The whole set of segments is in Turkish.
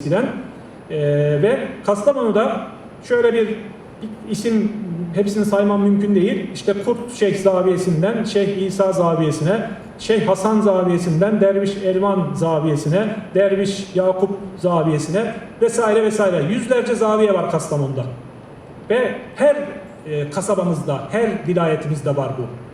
eskiden. Ee, ve Kastamonu'da şöyle bir isim hepsini saymam mümkün değil. İşte Kurt Şeyh Zaviyesi'nden Şeyh İsa Zaviyesi'ne, Şeyh Hasan Zaviyesi'nden Derviş Elvan Zaviyesi'ne, Derviş Yakup Zaviyesi'ne vesaire vesaire. Yüzlerce zaviye var Kastamonu'da. Ve her e, kasabamızda, her vilayetimizde var bu.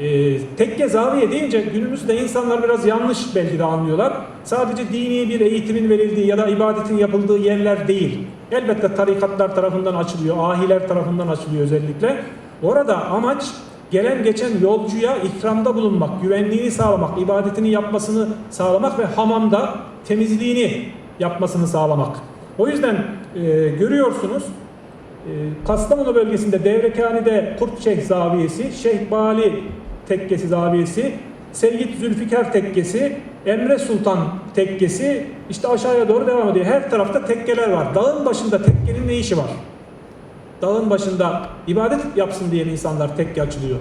E, tekke zaviye deyince günümüzde insanlar biraz yanlış belki de anlıyorlar. Sadece dini bir eğitimin verildiği ya da ibadetin yapıldığı yerler değil. Elbette tarikatlar tarafından açılıyor, ahiler tarafından açılıyor özellikle. Orada amaç gelen geçen yolcuya ikramda bulunmak, güvenliğini sağlamak, ibadetini yapmasını sağlamak ve hamamda temizliğini yapmasını sağlamak. O yüzden e, görüyorsunuz e, Kastamonu bölgesinde Devrekhane'de Kurtçeh Zaviyesi, Şeyh Bali Tekkesi Zaviyesi, Seyyid Zülfikar Tekkesi, Emre Sultan Tekkesi işte aşağıya doğru devam ediyor. Her tarafta tekkeler var. Dağın başında tekkenin ne işi var? Dağın başında ibadet yapsın diye insanlar tekke açılıyor.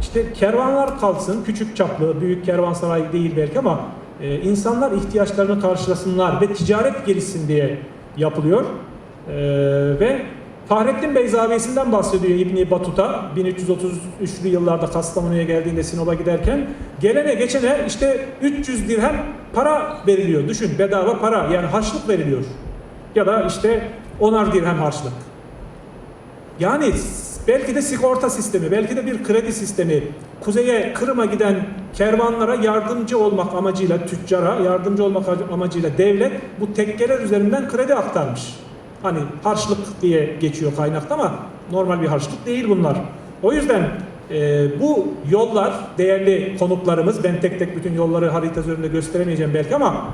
İşte kervanlar kalsın, küçük çaplı, büyük kervansaray değil belki ama e, insanlar ihtiyaçlarını karşılasınlar ve ticaret gelişsin diye yapılıyor. E, ve Fahrettin Bey zaviyesinden bahsediyor İbni Batuta 1333'lü yıllarda Kastamonu'ya geldiğinde Sinop'a giderken gelene geçene işte 300 dirhem para veriliyor. Düşün bedava para yani harçlık veriliyor. Ya da işte onar dirhem harçlık. Yani belki de sigorta sistemi, belki de bir kredi sistemi, kuzeye Kırım'a giden kervanlara yardımcı olmak amacıyla, tüccara yardımcı olmak amacıyla devlet bu tekkeler üzerinden kredi aktarmış. Hani harçlık diye geçiyor kaynakta ama normal bir harçlık değil bunlar. O yüzden e, bu yollar değerli konuklarımız, ben tek tek bütün yolları harita üzerinde gösteremeyeceğim belki ama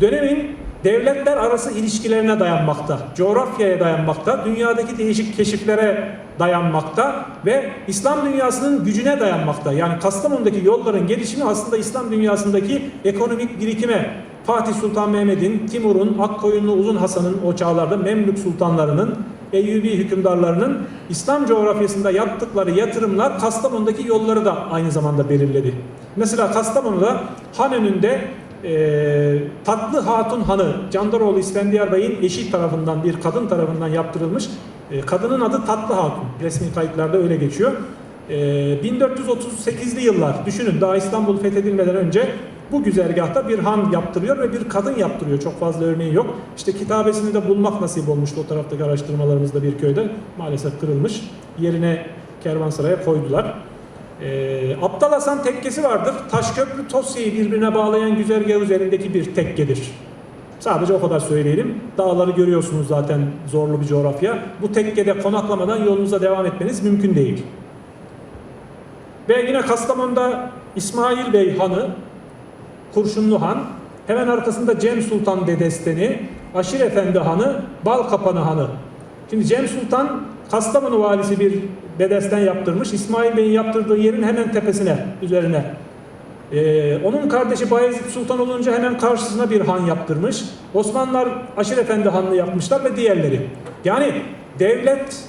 dönemin devletler arası ilişkilerine dayanmakta, coğrafyaya dayanmakta, dünyadaki değişik keşiflere dayanmakta ve İslam dünyasının gücüne dayanmakta. Yani Kastamonu'daki yolların gelişimi aslında İslam dünyasındaki ekonomik birikime, Fatih Sultan Mehmet'in, Timur'un, Akkoyunlu Uzun Hasan'ın o çağlarda Memlük sultanlarının, Eyyubi hükümdarlarının İslam coğrafyasında yaptıkları yatırımlar Kastamonu'daki yolları da aynı zamanda belirledi. Mesela Kastamonu'da han önünde e, Tatlı Hatun Hanı, Candaroğlu İskendiyar Bey'in eşi tarafından, bir kadın tarafından yaptırılmış. E, kadının adı Tatlı Hatun. Resmi kayıtlarda öyle geçiyor. E, 1438'li yıllar, düşünün daha İstanbul fethedilmeden önce bu güzergahta bir han yaptırıyor ve bir kadın yaptırıyor. Çok fazla örneği yok. İşte kitabesini de bulmak nasip olmuştu o taraftaki araştırmalarımızda bir köyde. Maalesef kırılmış. Yerine kervansaraya koydular. Ee, Aptal Hasan tekkesi vardır. Taşköprü Tosya'yı birbirine bağlayan güzergah üzerindeki bir tekkedir. Sadece o kadar söyleyelim. Dağları görüyorsunuz zaten zorlu bir coğrafya. Bu tekkede konaklamadan yolunuza devam etmeniz mümkün değil. Ve yine Kastamonu'da İsmail Bey Hanı, Kurşunlu Han, hemen arkasında Cem Sultan Dedesteni, Aşir Efendi Hanı, Balkapanı Hanı. Şimdi Cem Sultan Kastamonu valisi bir bedesten yaptırmış. İsmail Bey'in yaptırdığı yerin hemen tepesine, üzerine. Ee, onun kardeşi Bayezid Sultan olunca hemen karşısına bir han yaptırmış. Osmanlılar Aşir Efendi Hanlığı yapmışlar ve diğerleri. Yani devlet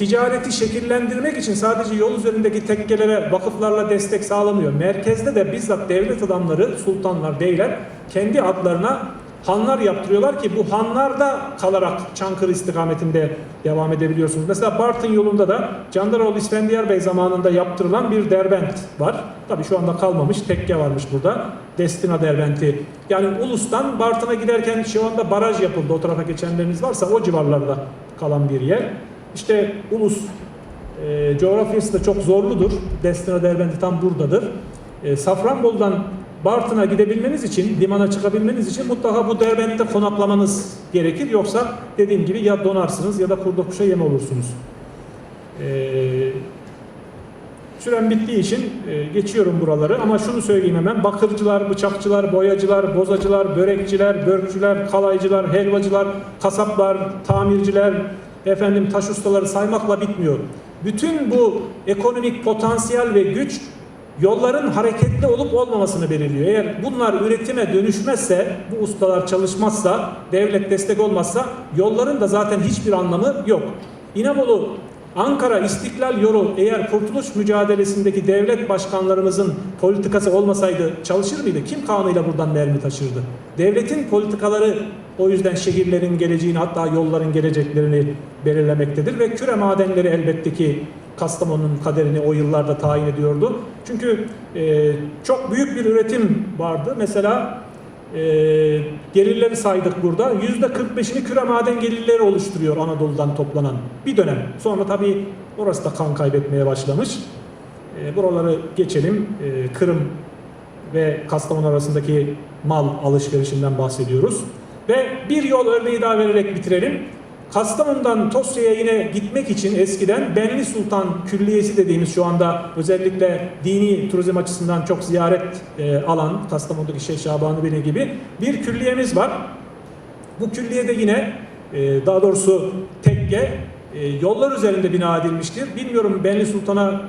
ticareti şekillendirmek için sadece yol üzerindeki tekkelere vakıflarla destek sağlamıyor. Merkezde de bizzat devlet adamları, sultanlar, beyler kendi adlarına hanlar yaptırıyorlar ki bu hanlarda kalarak Çankırı istikametinde devam edebiliyorsunuz. Mesela Bartın yolunda da Candaroğlu İsfendiyar Bey zamanında yaptırılan bir derbent var. Tabii şu anda kalmamış, tekke varmış burada. Destina derbenti. Yani Ulus'tan Bartın'a giderken şu anda baraj yapıldı. O tarafa geçenleriniz varsa o civarlarda kalan bir yer. İşte Ulus e, coğrafyası da çok zorludur. Destina derbenti tam buradadır. E, Safranbolu'dan Bartın'a gidebilmeniz için, limana çıkabilmeniz için mutlaka bu Derbent'te konaklamanız gerekir. Yoksa dediğim gibi ya donarsınız ya da kurda kuşa yem olursunuz. Ee, süren bittiği için e, geçiyorum buraları ama şunu söyleyeyim hemen. Bakırcılar, bıçakçılar, boyacılar, bozacılar, börekçiler, börkçüler, kalaycılar, helvacılar, kasaplar, tamirciler, efendim taş ustaları saymakla bitmiyor. Bütün bu ekonomik potansiyel ve güç yolların hareketli olup olmamasını belirliyor. Eğer bunlar üretime dönüşmezse, bu ustalar çalışmazsa, devlet destek olmazsa yolların da zaten hiçbir anlamı yok. İnebolu Ankara İstiklal yolu eğer kurtuluş mücadelesindeki devlet başkanlarımızın politikası olmasaydı çalışır mıydı? Kim kanıyla buradan mermi taşırdı? Devletin politikaları o yüzden şehirlerin geleceğini hatta yolların geleceklerini belirlemektedir ve küre madenleri elbette ki Kastamonu'nun kaderini o yıllarda tayin ediyordu. Çünkü e, çok büyük bir üretim vardı. Mesela e, gelirleri saydık burada. Yüzde 45'ini küre maden gelirleri oluşturuyor Anadolu'dan toplanan bir dönem. Sonra tabii orası da kan kaybetmeye başlamış. E, buraları geçelim. E, Kırım ve Kastamonu arasındaki mal alışverişinden bahsediyoruz. Ve bir yol örneği daha vererek bitirelim. Kastamonu'dan Tosya'ya yine gitmek için eskiden Benli Sultan Külliyesi dediğimiz şu anda özellikle dini turizm açısından çok ziyaret e, alan Kastamonu'daki Şeyh Şabanı Bey gibi bir külliyemiz var. Bu külliyede yine e, daha doğrusu tekke e, yollar üzerinde bina edilmiştir. Bilmiyorum Benli Sultan'a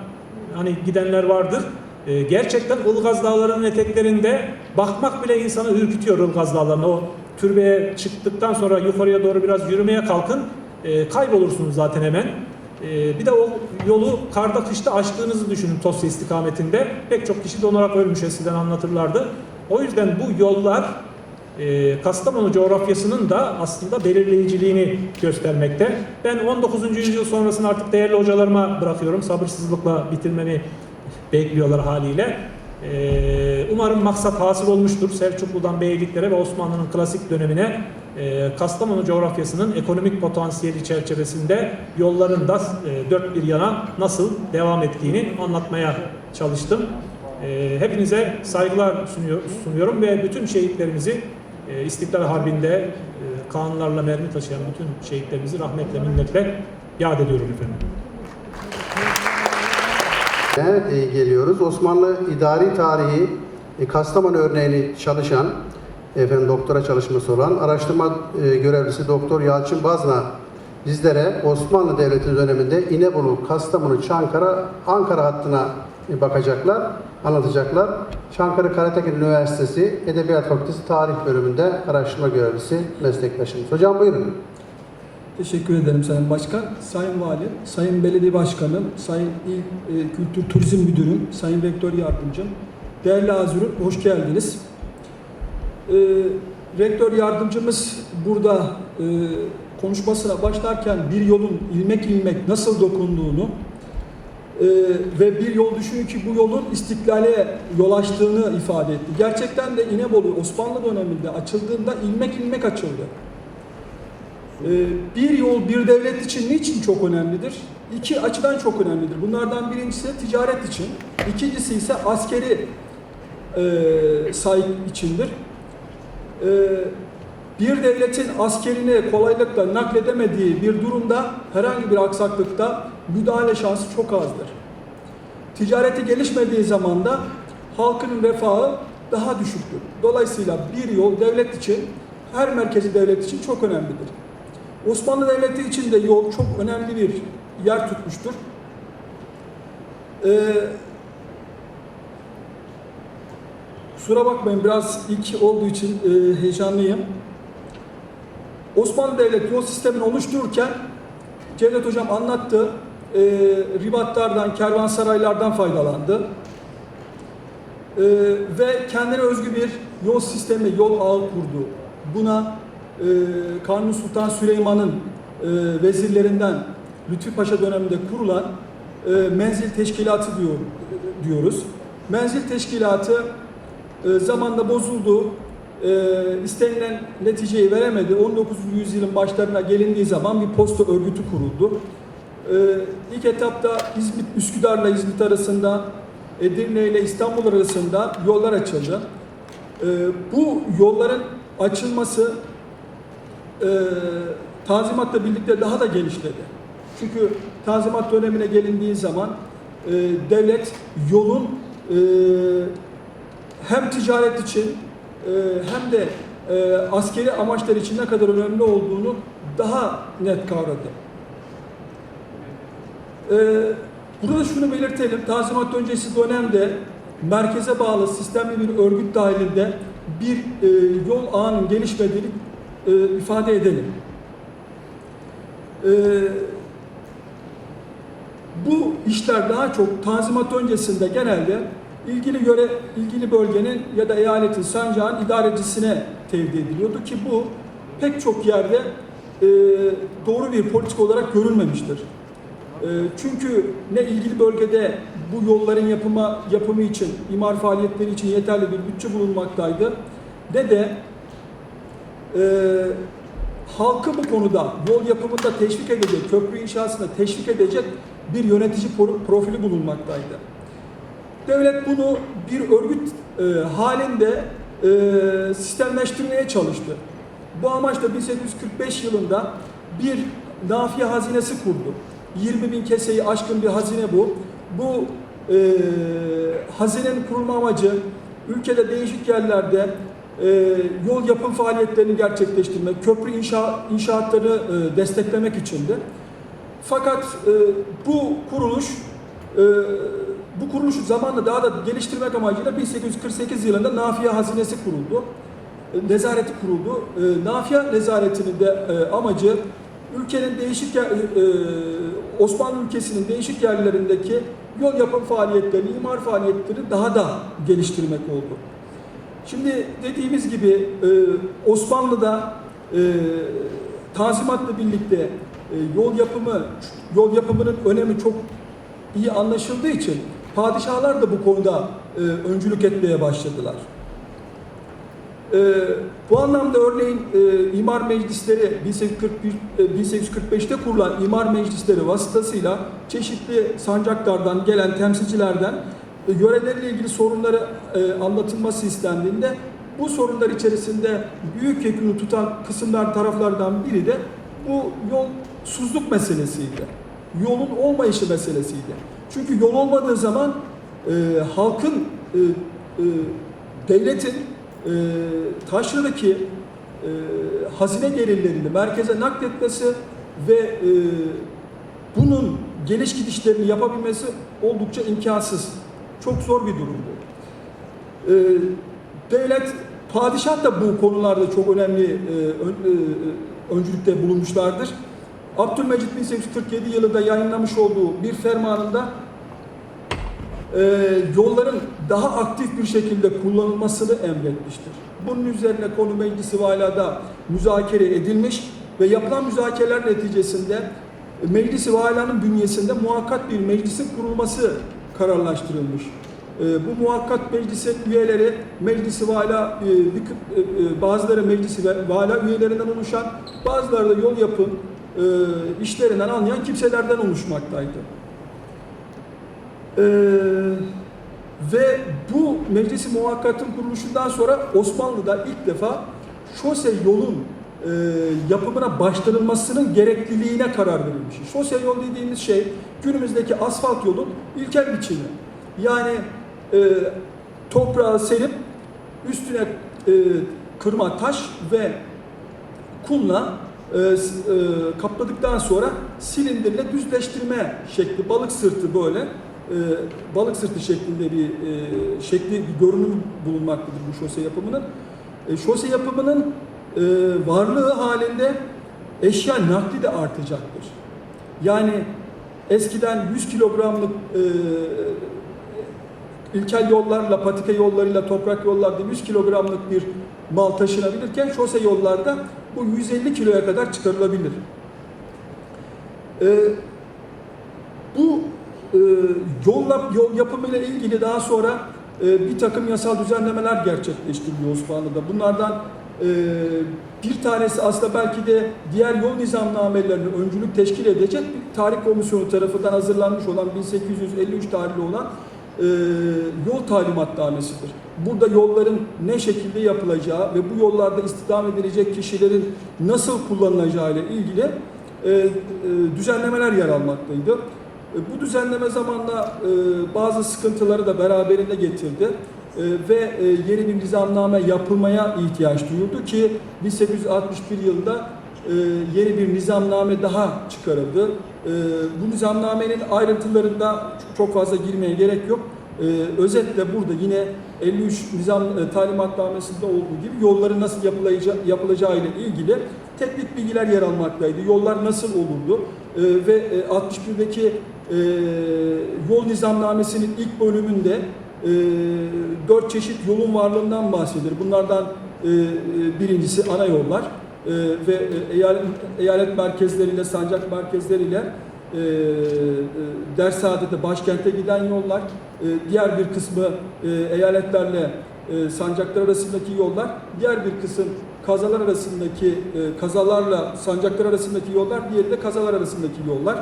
hani gidenler vardır. E, gerçekten Ilgaz Dağları'nın eteklerinde bakmak bile insanı ürkütüyor Ilgaz Dağları'na. O türbeye çıktıktan sonra yukarıya doğru biraz yürümeye kalkın. E, kaybolursunuz zaten hemen. E, bir de o yolu karda kışta açtığınızı düşünün Tosya istikametinde. Pek çok kişi donarak ölmüş eskiden anlatırlardı. O yüzden bu yollar e, Kastamonu coğrafyasının da aslında belirleyiciliğini göstermekte. Ben 19. yüzyıl sonrasını artık değerli hocalarıma bırakıyorum. Sabırsızlıkla bitirmemi bekliyorlar haliyle. E, umarım maksat hasıl olmuştur. Selçuklu'dan Beyliklere ve Osmanlı'nın klasik dönemine e, Kastamonu coğrafyasının ekonomik potansiyeli çerçevesinde yolların da e, dört bir yana nasıl devam ettiğini anlatmaya çalıştım. E, hepinize saygılar sunuyor, sunuyorum ve bütün şehitlerimizi e, İstiklal Harbi'nde e, kanunlarla mermi taşıyan bütün şehitlerimizi rahmetle minnetle yad ediyorum efendim. E, geliyoruz. Osmanlı idari tarihi e, Kastamonu örneğini çalışan efendim doktora çalışması olan araştırma e, görevlisi Doktor Yalçın Bazna bizlere Osmanlı Devleti döneminde İnebolu, Kastamonu, Çankara, Ankara hattına e, bakacaklar, anlatacaklar. Çankara Karatekin Üniversitesi Edebiyat Fakültesi Tarih bölümünde araştırma görevlisi meslektaşımız. Hocam buyurun. Teşekkür ederim Sayın Başkan. Sayın Vali, Sayın Belediye Başkanım, Sayın İl e, Kültür Turizm Müdürüm, Sayın Rektör Yardımcım, değerli Azur'um hoş geldiniz. E, Rektör Yardımcımız burada e, konuşmasına başlarken bir yolun ilmek ilmek nasıl dokunduğunu e, ve bir yol düşünün ki bu yolun istiklale yol açtığını ifade etti. Gerçekten de İnebolu Osmanlı döneminde açıldığında ilmek ilmek açıldı. Ee, Bir yol bir devlet için niçin çok önemlidir? İki açıdan çok önemlidir. Bunlardan birincisi ticaret için, ikincisi ise askeri e, sahip içindir. E, bir devletin askerini kolaylıkla nakledemediği bir durumda herhangi bir aksaklıkta müdahale şansı çok azdır. Ticareti gelişmediği zaman da halkın refahı daha düşüktür. Dolayısıyla bir yol devlet için, her merkezi devlet için çok önemlidir. Osmanlı Devleti için de yol çok önemli bir yer tutmuştur. Ee, kusura bakmayın biraz ilk olduğu için e, heyecanlıyım. Osmanlı Devleti yol sistemini oluştururken Cevdet Hocam anlattı. E, ribatlardan, kervansaraylardan faydalandı. E, ve kendine özgü bir yol sistemi, yol ağı kurdu. Buna e, Kanuni Sultan Süleyman'ın e, vezirlerinden Lütfü Paşa döneminde kurulan e, menzil teşkilatı diyor, diyoruz. Menzil teşkilatı e, zamanla bozuldu. E, istenilen neticeyi veremedi. 19. yüzyılın başlarına gelindiği zaman bir posta örgütü kuruldu. E, ilk etapta İzmit, Üsküdar'la İzmit arasında, Edirne ile İstanbul arasında yollar açıldı. E, bu yolların açılması e, Tanzimat'la birlikte daha da genişledi. Çünkü Tanzimat dönemine gelindiği zaman e, devlet yolun e, hem ticaret için e, hem de e, askeri amaçlar için ne kadar önemli olduğunu daha net kavradı. E, burada şunu belirtelim, Tanzimat öncesi dönemde merkeze bağlı sistemli bir örgüt dahilinde bir e, yol ağının gelişmediğini e, ifade edelim. E, Bu işler daha çok tanzimat öncesinde genelde ilgili göre ilgili bölgenin ya da eyaletin sancağın idarecisine tevdi ediliyordu ki bu pek çok yerde e, doğru bir politik olarak görülmemiştir. E, çünkü ne ilgili bölgede bu yolların yapıma yapımı için, imar faaliyetleri için yeterli bir bütçe bulunmaktaydı ne de e, halkı bu konuda yol yapımında teşvik edecek, köprü inşasında teşvik edecek bir yönetici pro- profili bulunmaktaydı. Devlet bunu bir örgüt e, halinde e, sistemleştirmeye çalıştı. Bu amaçla 1845 yılında bir nafiye hazinesi kurdu. 20 bin keseyi aşkın bir hazine bu. Bu e, hazinenin kurulma amacı ülkede değişik yerlerde e, yol yapım faaliyetlerini gerçekleştirmek, köprü inşa, inşaatları e, desteklemek içindi. Fakat e, bu kuruluş e, bu kuruluşu zamanla daha da geliştirmek amacıyla 1848 yılında Nafiye Hazinesi kuruldu. Nezareti kuruldu. E, Nafiye nezaretinin de amacı ülkenin değişik e, Osmanlı ülkesinin değişik yerlerindeki yol yapım faaliyetlerini, imar faaliyetlerini daha da geliştirmek oldu. Şimdi dediğimiz gibi e, Osmanlı'da e, Tanzimat'la birlikte e, yol yapımı yol yapımının önemi çok iyi anlaşıldığı için padişahlar da bu konuda e, öncülük etmeye başladılar. E, bu anlamda örneğin e, imar meclisleri 1841 e, 1845'te kurulan imar meclisleri vasıtasıyla çeşitli sancaklardan gelen temsilcilerden yörelerle ilgili sorunları e, anlatılması istendiğinde bu sorunlar içerisinde büyük yekünü tutan kısımlar taraflardan biri de bu yolsuzluk meselesiydi. Yolun olmayışı meselesiydi. Çünkü yol olmadığı zaman e, halkın e, e, devletin e, taşradaki e, hazine gelirlerini merkeze nakletmesi ve e, bunun geliş gidişlerini yapabilmesi oldukça imkansız. Çok zor bir durumdu. E, devlet, padişah da bu konularda çok önemli e, ön- e, öncülükte bulunmuşlardır. Abdülmecit 1847 yılında yayınlamış olduğu bir fermanında e, yolların daha aktif bir şekilde kullanılmasını emretmiştir. Bunun üzerine konu meclisi valada müzakere edilmiş ve yapılan müzakereler neticesinde meclisi valanın bünyesinde muhakkat bir meclisin kurulması kararlaştırılmış. E, bu muhakkat meclisin üyeleri meclisi vala e, e, e, bazıları meclisi vala üyelerinden oluşan bazıları da yol yapım e, işlerinden anlayan kimselerden oluşmaktaydı. Ee, ve bu meclisi muhakkatın kuruluşundan sonra Osmanlı'da ilk defa şose yolun e, yapımına başlanılmasının gerekliliğine karar verilmiş. Şose yol dediğimiz şey günümüzdeki asfalt yolun ilkel biçimi. Yani e, toprağı serip üstüne e, kırma taş ve kumla e, e, kapladıktan sonra silindirle düzleştirme şekli balık sırtı böyle e, balık sırtı şeklinde bir e, şekli bir görünüm bulunmaktadır bu şose yapımının. E, şose yapımının e, varlığı halinde eşya nakli de artacaktır. Yani eskiden 100 kilogramlık e, ilkel yollarla, patika yollarıyla, toprak yollarda 100 kilogramlık bir mal taşınabilirken şose yollarda bu 150 kiloya kadar çıkarılabilir. Ee, bu e, yol, yol yapımıyla ilgili daha sonra e, bir takım yasal düzenlemeler gerçekleştiriliyor Osmanlı'da. Bunlardan e, bir tanesi aslında belki de diğer yol nizamnamelerine öncülük teşkil edecek bir tarih komisyonu tarafından hazırlanmış olan 1853 tarihli olan e, yol talimatnamesidir. Burada yolların ne şekilde yapılacağı ve bu yollarda istihdam edilecek kişilerin nasıl kullanılacağı ile ilgili e, e, düzenlemeler yer almaktaydı. E, bu düzenleme zamanla bazı sıkıntıları da beraberinde getirdi ve e, yeni bir nizamname yapılmaya ihtiyaç duyuldu ki 1861 yılında e, yeni bir nizamname daha çıkarıldı. E, bu nizamnamenin ayrıntılarında çok fazla girmeye gerek yok. Özetle burada yine 53 nizam talimatnamesinde olduğu gibi yolların nasıl yapılacağı, ile ilgili teknik bilgiler yer almaktaydı. Yollar nasıl olurdu? Ve e, 61'deki e, yol nizamnamesinin ilk bölümünde dört çeşit yolun varlığından bahsedilir. Bunlardan e, e, birincisi ana yollar e, ve eyalet, eyalet merkezleriyle, sancak merkezleriyle e, e, ders saadete başkente giden yollar, e, diğer bir kısmı e, eyaletlerle e, sancaklar arasındaki yollar, diğer bir kısım kazalar arasındaki e, kazalarla sancaklar arasındaki yollar, diğeri de kazalar arasındaki yollar.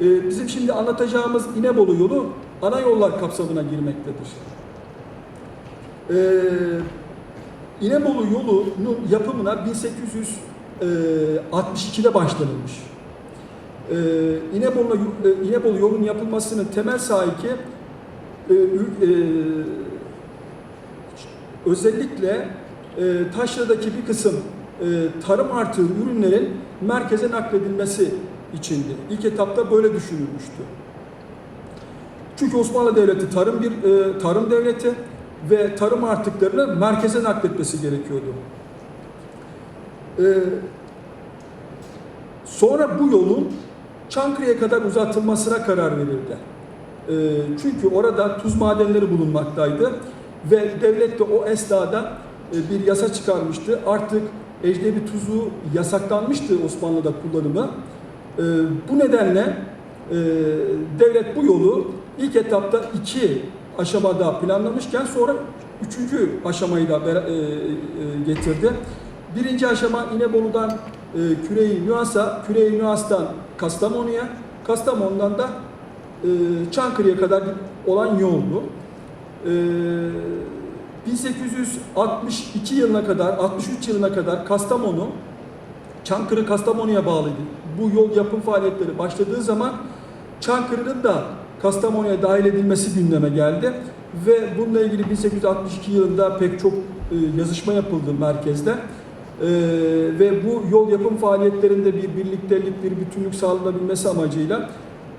E, bizim şimdi anlatacağımız İnebolu yolu ana yollar kapsamına girmektedir. E, İnebolu yolunun yapımına 1862'de başlanılmış. Ee, İnebolu, e, İnebolu yolunun yapılmasının temel sahibi e, e, özellikle e, Taşra'daki bir kısım e, tarım artı ürünlerin merkeze nakledilmesi içindi. İlk etapta böyle düşünülmüştü. Çünkü Osmanlı Devleti tarım bir e, tarım devleti ve tarım artıklarını merkeze nakletmesi gerekiyordu. E, sonra bu yolun Çankırı'ya kadar uzatılmasına karar verildi. E, çünkü orada tuz madenleri bulunmaktaydı ve devlet de o esnada e, bir yasa çıkarmıştı. Artık ecnebi tuzu yasaklanmıştı Osmanlı'da kullanımı. E, bu nedenle e, devlet bu yolu ilk etapta iki aşamada planlamışken sonra üçüncü aşamayı da e, e, getirdi. Birinci aşama İnebolu'dan e, Küreyi Nüas'a, Küreyi Nüas'tan Kastamonu'ya, Kastamonu'dan da Çankırı'ya kadar olan yoldu. E, 1862 yılına kadar, 63 yılına kadar Kastamonu, Çankırı Kastamonu'ya bağlıydı. Bu yol yapım faaliyetleri başladığı zaman Çankırı'nın da Kastamonu'ya dahil edilmesi gündeme geldi ve bununla ilgili 1862 yılında pek çok e, yazışma yapıldı merkezde. E, ve bu yol yapım faaliyetlerinde bir birliktelik, bir bütünlük sağlanabilmesi amacıyla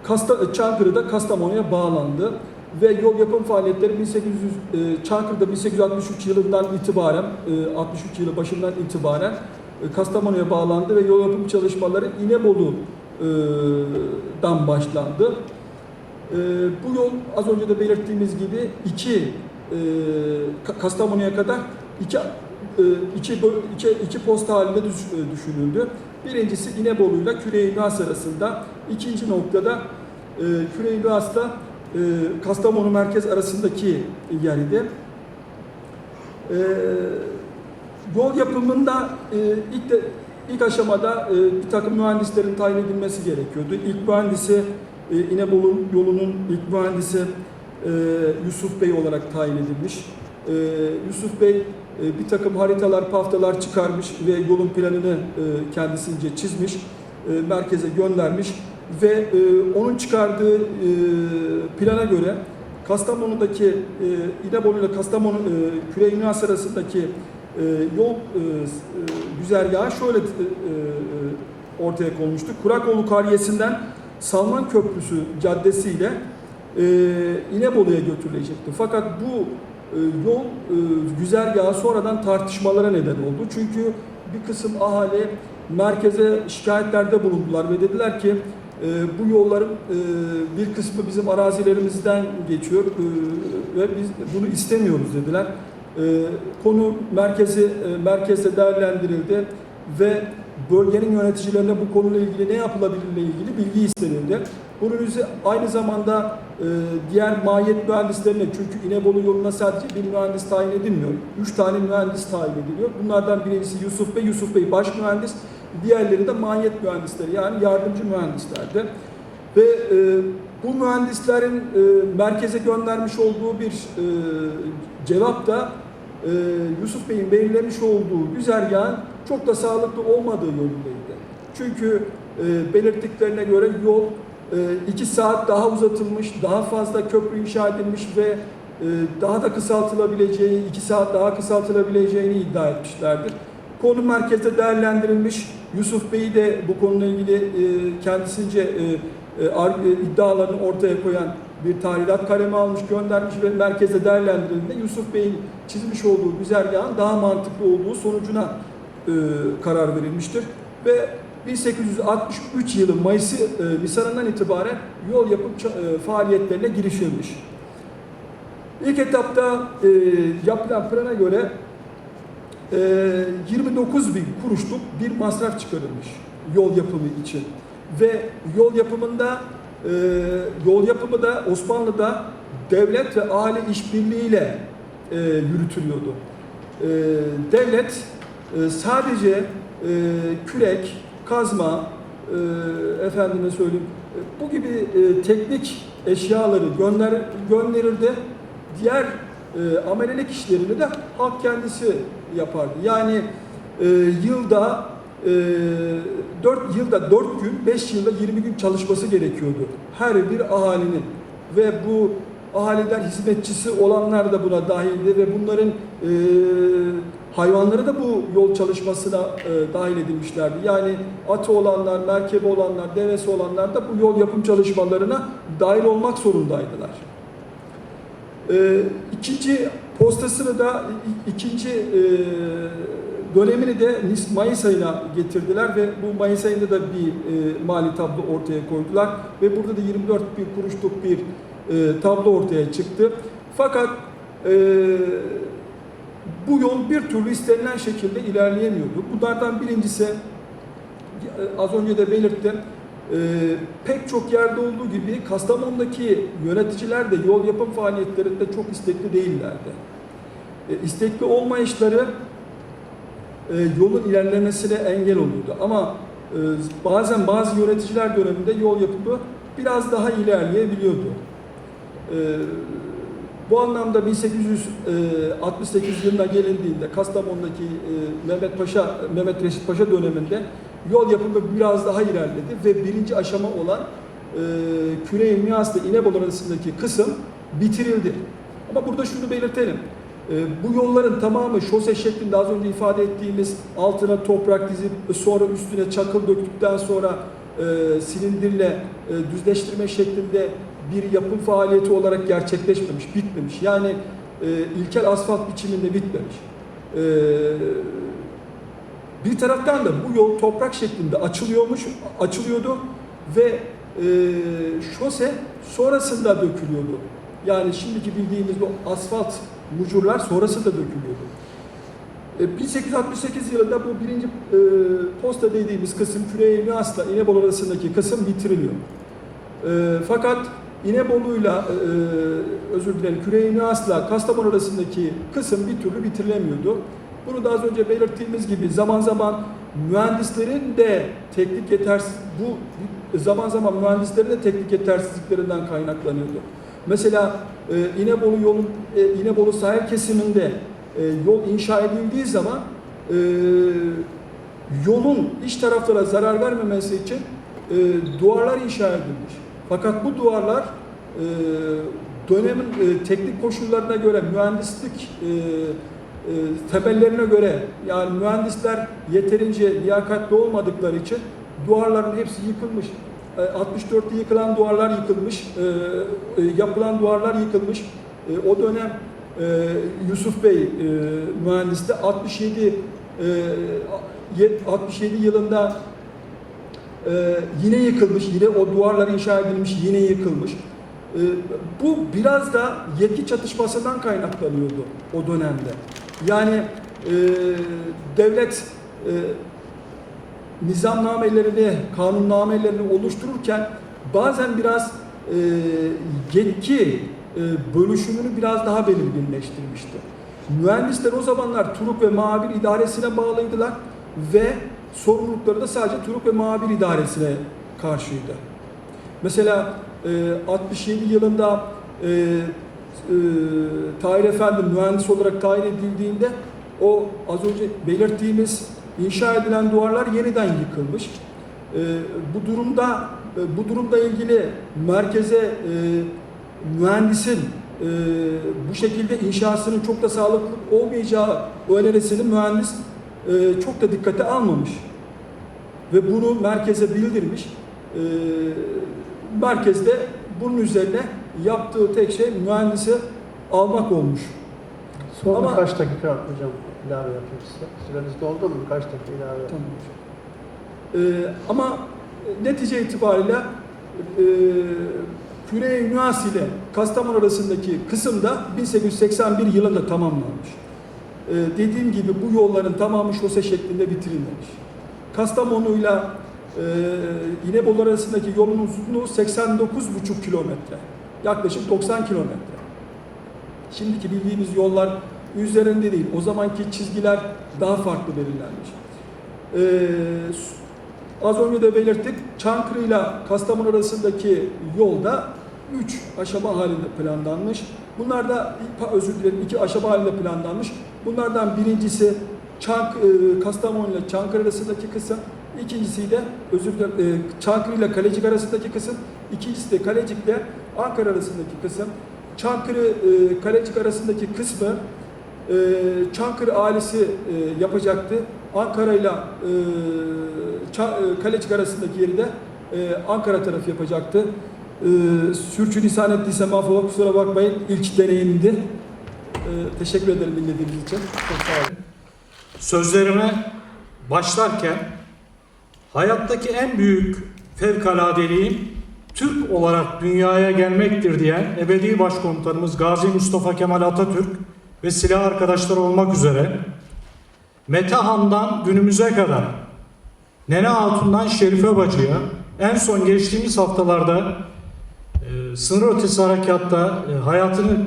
Kasta, Çankırı'da Kastamonu'ya bağlandı ve yol yapım faaliyetleri 1800 e, Çankırı'da 1863 yılından itibaren e, 63 yılı başından itibaren e, Kastamonu'ya bağlandı ve yol yapım çalışmaları İnebolu'dan başlandı. E, bu yol az önce de belirttiğimiz gibi iki e, Ka- Kastamonu'ya kadar iki e, iki, iki, iki posta halinde e, düşünüldü. Birincisi İnebolu ile Küreği-Nas arasında. İkinci noktada e, Küreği-Nas'ta e, Kastamonu merkez arasındaki yer idi. E, yol yapımında e, ilk de ilk aşamada e, bir takım mühendislerin tayin edilmesi gerekiyordu. İlk mühendisi e, İnebolu yolunun ilk mühendisi e, Yusuf Bey olarak tayin edilmiş. E, Yusuf Bey e, bir takım haritalar, paftalar çıkarmış ve yolun planını e, kendisince çizmiş, e, merkeze göndermiş ve e, onun çıkardığı e, plana göre Kastamonu'daki e, İnebolu ile Kastamonu e, Küreği-Üniversitesi arasındaki e, yol e, e, güzergahı şöyle e, e, ortaya konmuştu. Kurakoğlu Kariyesi'nden Salman Köprüsü caddesiyle e, İnebolu'ya götürülecekti. Fakat bu e, yol e, güzergahı sonradan tartışmalara neden oldu. Çünkü bir kısım ahali merkeze şikayetlerde bulundular ve dediler ki e, bu yolların e, bir kısmı bizim arazilerimizden geçiyor e, ve biz bunu istemiyoruz dediler. E, konu merkezi e, merkezde değerlendirildi ve bölgenin yöneticilerine bu konuyla ilgili ne yapılabilirle ilgili bilgi istenildi. Bunun üzerine aynı zamanda e, diğer mahiyet mühendislerine çünkü İnebolu yoluna sadece bir mühendis tayin edilmiyor. Üç tane mühendis tayin ediliyor. Bunlardan birincisi Yusuf Bey. Yusuf Bey baş mühendis. Diğerleri de mahiyet mühendisleri yani yardımcı mühendislerdi. Ve e, bu mühendislerin e, merkeze göndermiş olduğu bir e, cevap da e, Yusuf Bey'in belirlemiş olduğu güzergahın çok da sağlıklı olmadığı yönündeydi. Çünkü e, belirttiklerine göre yol 2 saat daha uzatılmış, daha fazla köprü inşa edilmiş ve e, daha da kısaltılabileceği, 2 saat daha kısaltılabileceğini iddia etmişlerdir. Konu merkezde değerlendirilmiş. Yusuf Bey de bu konuyla ilgili e, kendisince e, e, e, iddialarını ortaya koyan bir tarihat kalemi almış, göndermiş ve merkezde değerlendirildiğinde Yusuf Bey'in çizmiş olduğu güzergahın daha mantıklı olduğu sonucuna e, karar verilmiştir. Ve 1863 yılı Mayıs e, Nisan'ından itibaren yol yapım e, faaliyetlerine girişilmiş. İlk etapta e, yapılan plana göre e, 29 bin kuruşluk bir masraf çıkarılmış yol yapımı için. Ve yol yapımında e, yol yapımı da Osmanlı'da devlet ve aile işbirliğiyle e, yürütülüyordu. E, devlet e, sadece e, kürek, kazma, e, efendime söyleyeyim e, bu gibi e, teknik eşyaları gönder gönderirdi. Diğer e, amelelik işlerini de halk kendisi yapardı. Yani e, yılda e, 4 yılda 4 gün, 5 yılda 20 gün çalışması gerekiyordu. Her bir ahalinin ve bu ahaliden hizmetçisi olanlar da buna dahildi ve bunların e, hayvanları da bu yol çalışmasına e, dahil edilmişlerdi. Yani atı olanlar, merkebi olanlar, devesi olanlar da bu yol yapım çalışmalarına dahil olmak zorundaydılar. Ee, ikinci postasını da ikinci e, dönemini de Mayıs ayına getirdiler ve bu Mayıs ayında da bir e, mali tablo ortaya koydular ve burada da 24 bin kuruşluk bir e, tablo ortaya çıktı. Fakat e, bu yol bir türlü istenilen şekilde ilerleyemiyordu. Bunlardan birincisi e, az önce de belirttim. e, pek çok yerde olduğu gibi Kastamonu'daki yöneticiler de yol yapım faaliyetlerinde çok istekli değillerdi. E, istekli olmayışları e, yolun ilerlemesine engel oluyordu. Ama e, bazen bazı yöneticiler döneminde yol yapımı biraz daha ilerleyebiliyordu. E, bu anlamda 1868 yılına gelindiğinde Kastamonu'daki e, Mehmet Paşa, Mehmet Reşit Paşa döneminde yol yapımı biraz daha ilerledi ve birinci aşama olan e, Küre-i Miyas'la İnebolu arasındaki kısım bitirildi. Ama burada şunu belirtelim. E, bu yolların tamamı şose şeklinde az önce ifade ettiğimiz altına toprak dizip sonra üstüne çakıl döktükten sonra e, silindirle e, düzleştirme şeklinde bir yapım faaliyeti olarak gerçekleşmemiş, bitmemiş. Yani e, ilkel asfalt biçiminde bitmemiş. E, bir taraftan da bu yol toprak şeklinde açılıyormuş, açılıyordu ve e, şose sonrasında dökülüyordu. Yani şimdiki bildiğimiz bu asfalt mucurlar sonrasında dökülüyordu. E, 1868 yılında bu birinci e, posta dediğimiz kısım Küre-i Mias'la İnebolu arasındaki kısım bitiriliyor. E, fakat İnebolu'yla e, özür dilerim Küre-i Mias'la Kastamonu arasındaki kısım bir türlü bitirilemiyordu. Bunu da az önce belirttiğimiz gibi zaman zaman mühendislerin de teknik yetersiz bu zaman zaman mühendislerin de teknik yetersizliklerinden kaynaklanıyordu. Mesela e, İnebolu yolun e, İnebolu sahil kesiminde e, yol inşa edildiği zaman e, yolun iç taraflara zarar vermemesi için e, duvarlar inşa edilmiş. Fakat bu duvarlar e, dönemin e, teknik koşullarına göre mühendislik e, e, temellerine göre yani mühendisler yeterince liyakatli olmadıkları için duvarların hepsi yıkılmış. E, 64'te yıkılan duvarlar yıkılmış, e, e, yapılan duvarlar yıkılmış. E, o dönem e, Yusuf Bey e, mühendiste 67 e, yet- 67 yılında ee, yine yıkılmış, yine o duvarlar inşa edilmiş, yine yıkılmış. Ee, bu biraz da yetki çatışmasından kaynaklanıyordu o dönemde. Yani e, devlet e, nizamnamelerini, kanunnamelerini oluştururken bazen biraz e, yetki e, bölüşümünü biraz daha belirginleştirmişti. Mühendisler o zamanlar Turuk ve Mavir idaresine bağlıydılar ve sorumlulukları da sadece Turuk ve Mavir idaresine karşıydı. Mesela e, 67 yılında e, e, Tahir Efendi mühendis olarak tayin edildiğinde o az önce belirttiğimiz inşa edilen duvarlar yeniden yıkılmış. E, bu durumda e, bu durumda ilgili merkeze e, mühendisin e, bu şekilde inşasının çok da sağlıklı olmayacağı önerisini mühendis e, çok da dikkate almamış ve bunu merkeze bildirmiş. E, merkezde bunun üzerine yaptığı tek şey mühendisi almak olmuş. Son Ama- birkaç dakika hocam ilave yapayım size. Süreniz doldu mu? Birkaç dakika ilave yapayım. Tamam hocam. E, ama netice itibariyle e, Küre Üniversitesi ile Kastamonu arasındaki kısımda 1881 yılında tamamlanmış. E, dediğim gibi bu yolların tamamı şose şeklinde bitirilmemiş. Kastamonu'yla e, İnebolu arasındaki yolun uzunluğu 89,5 kilometre. Yaklaşık 90 kilometre. Şimdiki bildiğimiz yollar üzerinde değil. O zamanki çizgiler daha farklı belirlenmiş. Ee, az önce de belirttik. Çankırı ile Kastamonu arasındaki yolda 3 aşama halinde planlanmış. Bunlar da özür dilerim iki aşama halinde planlanmış. Bunlardan birincisi Çank, e, Kastamonu ile Çankırı arasındaki kısım. İkincisi de özür dilerim e, Çankırı ile Kalecik arasındaki kısım. İkincisi de Kalecik ile Ankara arasındaki kısım. Çankırı e, arasındaki kısmı Çankırı ailesi yapacaktı. Ankara ile Kalecik arasındaki yeri de Ankara tarafı yapacaktı. E, sürçülisan ettiysem affola kusura bakmayın. İlk deneyimdi. E, teşekkür ederim dinlediğiniz için. Çok sağ olun. Sözlerime başlarken hayattaki en büyük fevkaladeliğim Türk olarak dünyaya gelmektir diyen ebedi başkomutanımız Gazi Mustafa Kemal Atatürk ve silah arkadaşları olmak üzere Metehan'dan günümüze kadar Nene Hatun'dan Şerife Bacı'ya en son geçtiğimiz haftalarda sınır ötesi harekatta e, hayatını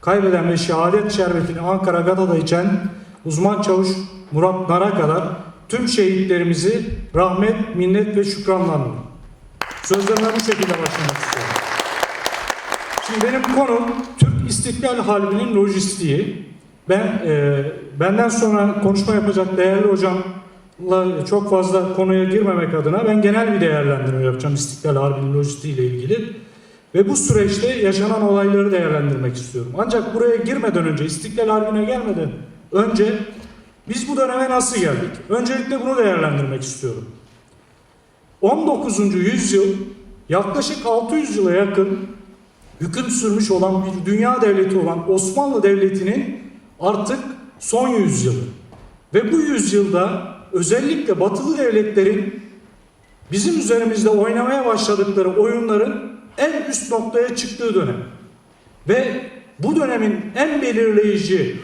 kaybeden ve şehadet şerbetini Ankara Gada'da içen uzman çavuş Murat Nar'a kadar tüm şehitlerimizi rahmet, minnet ve şükranla anıyorum. Sözlerime bu şekilde başlamak istiyorum. Şimdi benim konum Türk İstiklal Harbi'nin lojistiği. Ben e, benden sonra konuşma yapacak değerli hocamla çok fazla konuya girmemek adına ben genel bir değerlendirme yapacağım İstiklal Harbi'nin lojistiği ile ilgili. Ve bu süreçte yaşanan olayları değerlendirmek istiyorum. Ancak buraya girmeden önce, İstiklal Harbi'ne gelmeden önce biz bu döneme nasıl geldik? Öncelikle bunu değerlendirmek istiyorum. 19. yüzyıl yaklaşık 600 yıla yakın hüküm sürmüş olan bir dünya devleti olan Osmanlı Devleti'nin artık son yüzyılı. Ve bu yüzyılda özellikle batılı devletlerin bizim üzerimizde oynamaya başladıkları oyunların en üst noktaya çıktığı dönem. Ve bu dönemin en belirleyici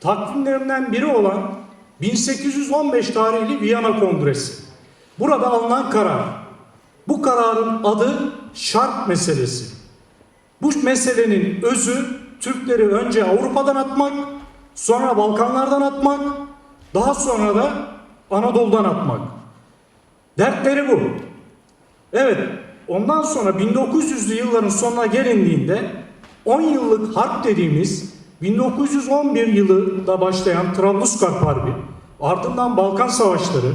takvimlerinden biri olan 1815 tarihli Viyana Kongresi. Burada alınan karar. Bu kararın adı şart meselesi. Bu meselenin özü Türkleri önce Avrupa'dan atmak, sonra Balkanlardan atmak, daha sonra da Anadolu'dan atmak. Dertleri bu. Evet, ondan sonra 1900'lü yılların sonuna gelindiğinde 10 yıllık harp dediğimiz 1911 yılında başlayan Trablusgarp Harbi, ardından Balkan Savaşları,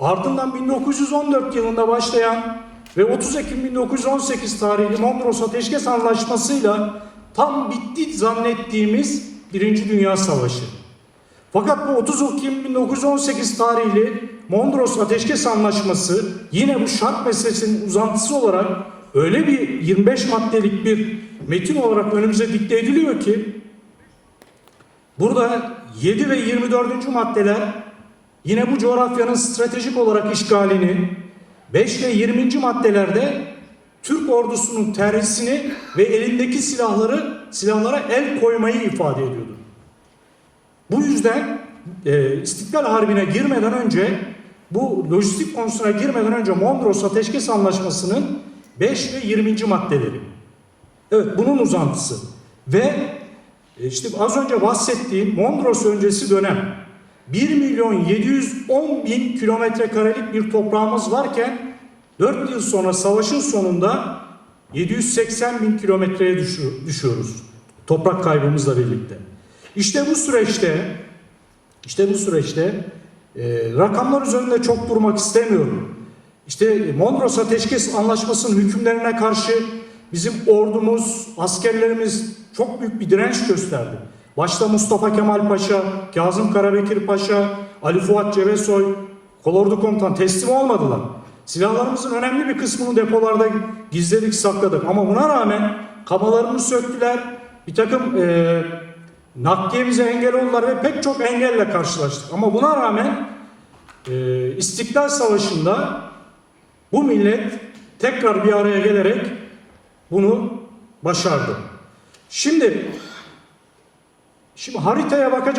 ardından 1914 yılında başlayan ve 30 Ekim 1918 tarihli Mondros Ateşkes Anlaşması'yla tam bitti zannettiğimiz Birinci Dünya Savaşı. Fakat bu 30 Ekim 1918 tarihli Mondros Ateşkes Anlaşması yine bu şart meselesinin uzantısı olarak öyle bir 25 maddelik bir metin olarak önümüze dikte ediliyor ki burada 7 ve 24. maddeler yine bu coğrafyanın stratejik olarak işgalini 5 ve 20. maddelerde Türk ordusunun terhisini ve elindeki silahları silahlara el koymayı ifade ediyordu. Bu yüzden e, İstiklal Harbi'ne girmeden önce bu lojistik konusuna girmeden önce Mondros Ateşkes Anlaşması'nın 5 ve 20. maddeleri. Evet bunun uzantısı. Ve e, işte az önce bahsettiğim Mondros öncesi dönem 1 milyon 710 bin kilometre karelik bir toprağımız varken 4 yıl sonra savaşın sonunda 780 bin kilometreye düşü- düşüyoruz. Toprak kaybımızla birlikte. İşte bu süreçte işte bu süreçte e, rakamlar üzerinde çok durmak istemiyorum. İşte Mondros Ateşkes Anlaşması'nın hükümlerine karşı bizim ordumuz, askerlerimiz çok büyük bir direnç gösterdi. Başta Mustafa Kemal Paşa, Kazım Karabekir Paşa, Ali Fuat Cebesoy, kolordu komutan teslim olmadılar. Silahlarımızın önemli bir kısmını depolarda gizledik, sakladık. Ama buna rağmen kabalarını söktüler. Bir takım e, nakliyemize engel oldular ve pek çok engelle karşılaştık. Ama buna rağmen e, İstiklal Savaşı'nda bu millet tekrar bir araya gelerek bunu başardı. Şimdi şimdi haritaya bakacak